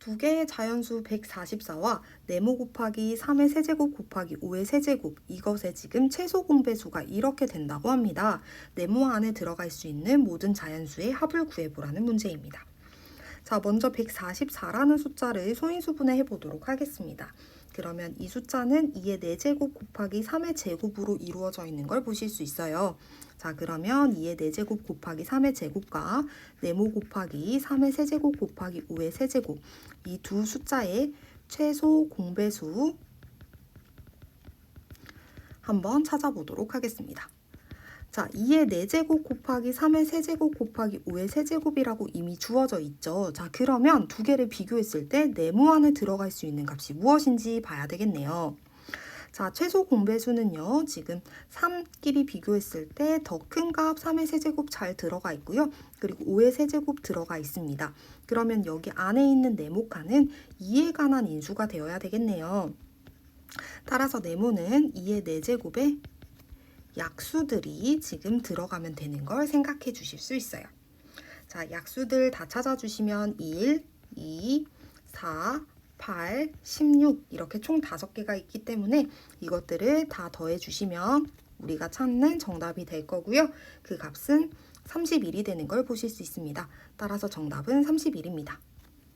두 개의 자연수 144와 네모 곱하기 3의 세제곱 곱하기 5의 세제곱 이것의 지금 최소 공배수가 이렇게 된다고 합니다. 네모 안에 들어갈 수 있는 모든 자연수의 합을 구해보라는 문제입니다. 자, 먼저 144라는 숫자를 소인수분해 해보도록 하겠습니다. 그러면 이 숫자는 2의 4제곱 곱하기 3의 제곱으로 이루어져 있는 걸 보실 수 있어요. 자, 그러면 2의 4제곱 곱하기 3의 제곱과 네모 곱하기 3의 세제곱 곱하기 5의 세제곱 이 두 숫자의 최소 공배수 한번 찾아보도록 하겠습니다. 자, 2의 4제곱 곱하기 3의 세제곱 곱하기 5의 세제곱이라고 이미 주어져 있죠. 자, 그러면 두 개를 비교했을 때 네모 안에 들어갈 수 있는 값이 무엇인지 봐야 되겠네요. 자, 최소 공배수는요, 지금 3끼리 비교했을 때 더 큰 값 3의 세제곱 잘 들어가 있고요. 그리고 5의 세제곱 들어가 있습니다. 그러면 여기 안에 있는 네모칸은 2에 관한 인수가 되어야 되겠네요. 따라서 네모는 2의 4제곱에 약수들이 지금 들어가면 되는 걸 생각해 주실 수 있어요. 자, 약수들 다 찾아주시면 1, 2, 4, 8, 16 이렇게 총 5개가 있기 때문에 이것들을 다 더해 주시면 우리가 찾는 정답이 될 거고요. 그 값은 31이 되는 걸 보실 수 있습니다. 따라서 정답은 31입니다.